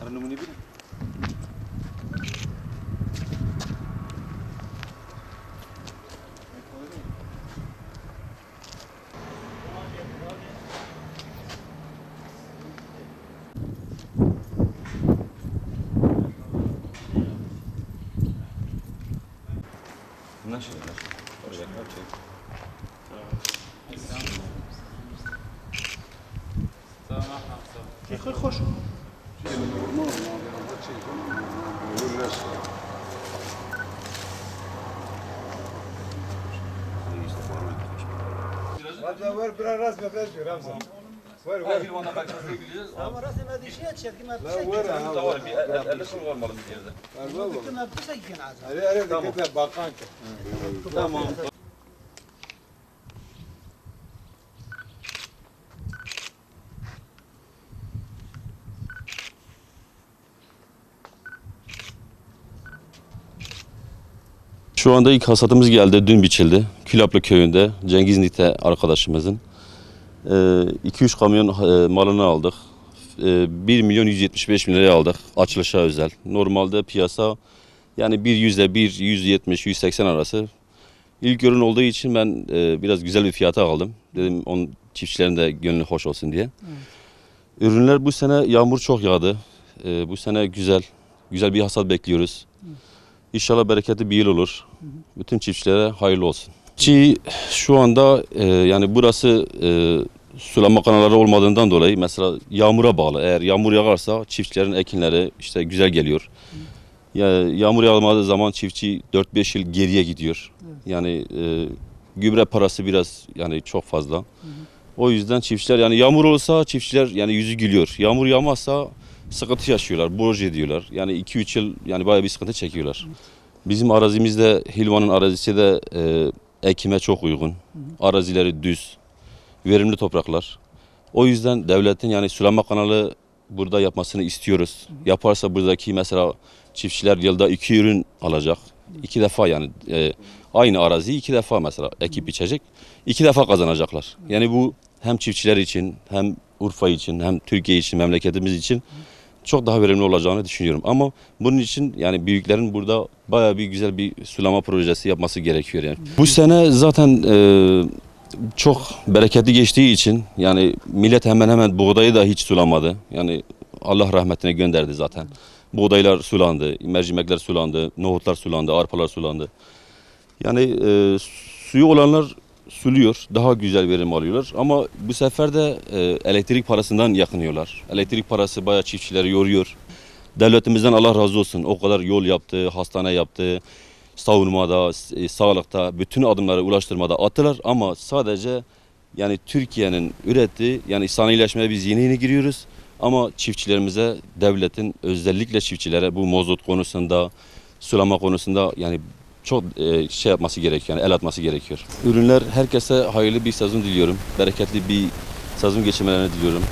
Рано мы не будем? Наши, наши. Очень, очень. Тихо, хорошо. Ramazan var, biraz razı vermiyor Ramazan. Var var. Şey bir bana bakmasına gideceğiz. Ama razı mı dişi açacak, kime bir şey var. Ha var, bir elle soru var malum bir yerde. Var var. Kime bir şey gideceğiz. Hadi hadi dikkatle bakan. Tamam. Şu anda ilk hasatımız geldi. Dün biçildi. Külaplı köyünde Cengiz Nite arkadaşımızın. 2-3 kamyon e, malını aldık. E, 1 milyon 175 bin liraya aldık. Açılışa özel. Normalde piyasa yani bir yüzde bir, 170, 180 arası. İlk ürün olduğu için ben e, biraz güzel bir fiyata aldım. Dedim onun çiftçilerin de gönlü hoş olsun diye. Ürünler bu sene yağmur çok yağdı. E, bu sene güzel. Güzel bir hasat bekliyoruz. İnşallah bereketli bir yıl olur. Bütün çiftçilere hayırlı olsun. Çiğ şu anda e, yani burası e, sulama kanalları olmadığından dolayı mesela yağmura bağlı. Eğer yağmur yağarsa çiftçilerin ekinleri işte güzel geliyor. Ya, yağmur yağmadığı zaman çiftçi 4-5 yıl geriye gidiyor. Yani e, gübre parası biraz yani çok fazla. O yüzden çiftçiler yani yağmur olsa çiftçiler yani yüzü gülüyor. Yağmur yağmazsa sıkıntı yaşıyorlar, borç ediyorlar. Yani 2-3 yıl yani bayağı bir sıkıntı çekiyorlar. Bizim arazimizde Hilvan'ın arazisi de e, ekime çok uygun. Arazileri düz, verimli topraklar. O yüzden devletin yani sulama kanalı burada yapmasını istiyoruz. Yaparsa buradaki mesela çiftçiler yılda iki ürün alacak. İki defa yani e, aynı araziyi iki defa mesela ekip biçecek. İki defa kazanacaklar. Yani bu hem çiftçiler için hem Urfa için hem Türkiye için memleketimiz için çok daha verimli olacağını düşünüyorum. Ama bunun için yani büyüklerin burada bayağı bir güzel bir sulama projesi yapması gerekiyor yani. Bu sene zaten e, çok bereketli geçtiği için yani millet hemen hemen buğdayı da hiç sulamadı. Yani Allah rahmetine gönderdi zaten. Buğdaylar sulandı, mercimekler sulandı, nohutlar sulandı, arpalar sulandı. Yani e, suyu olanlar suluyor, daha güzel verim alıyorlar. Ama bu sefer de e, elektrik parasından yakınıyorlar. Elektrik parası bayağı çiftçileri yoruyor. Devletimizden Allah razı olsun. O kadar yol yaptı, hastane yaptı, savunmada, e, sağlıkta, bütün adımları ulaştırmada attılar. Ama sadece yani Türkiye'nin ürettiği, yani sanayileşmeye biz yeni yeni giriyoruz. Ama çiftçilerimize, devletin özellikle çiftçilere bu mozot konusunda, sulama konusunda yani çok e, şey yapması gerekiyor, el atması gerekiyor. Ürünler herkese hayırlı bir sezon diliyorum. Bereketli bir sezon geçirmelerini diliyorum.